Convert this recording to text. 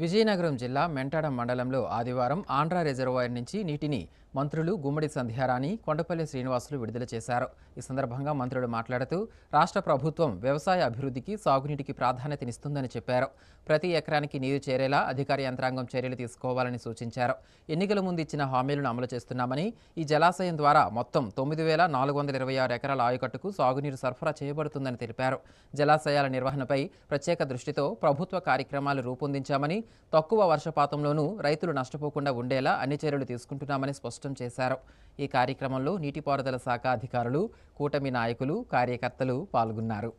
విజయనగరం జిల్లా మెంటాడ మండలంలో ఆదివారం ఆంధ్రా రిజర్వాయర్ నుంచి నీటిని మంత్రులు గుమ్మడి సంధ్యారాణి కొండపల్లి శ్రీనివాసులు విడుదల చేశారు. ఈ సందర్భంగా మంత్రులు మాట్లాడుతూ రాష్ట్ర ప్రభుత్వం వ్యవసాయ అభివృద్ధికి సాగునీటికి ప్రాధాన్యతనిస్తుందని చెప్పారు. ప్రతి ఎకరానికి నీరు చేరేలా అధికార యంత్రాంగం చర్యలు తీసుకోవాలని సూచించారు. ఎన్నికల ముందు ఇచ్చిన హామీలను అమలు చేస్తున్నామని ఈ జలాశయం ద్వారా మొత్తం తొమ్మిది వేల నాలుగు వందల ఇరవై ఆరు ఎకరాల ఆయకట్టుకు సాగునీరు సరఫరా చేయబడుతుందని తెలిపారు. జలాశయాల నిర్వహణపై ప్రత్యేక దృష్టితో ప్రభుత్వ కార్యక్రమాలు రూపొందించామని తక్కువ వర్షపాతంలోనూ రైతులు నష్టపోకుండా ఉండేలా అన్ని చర్యలు తీసుకుంటున్నామని స్పష్టం చేశారు. ఈ కార్యక్రమంలో నీటిపారుదల శాఖ అధికారులు కూటమి నాయకులు కార్యకర్తలు పాల్గొన్నారు.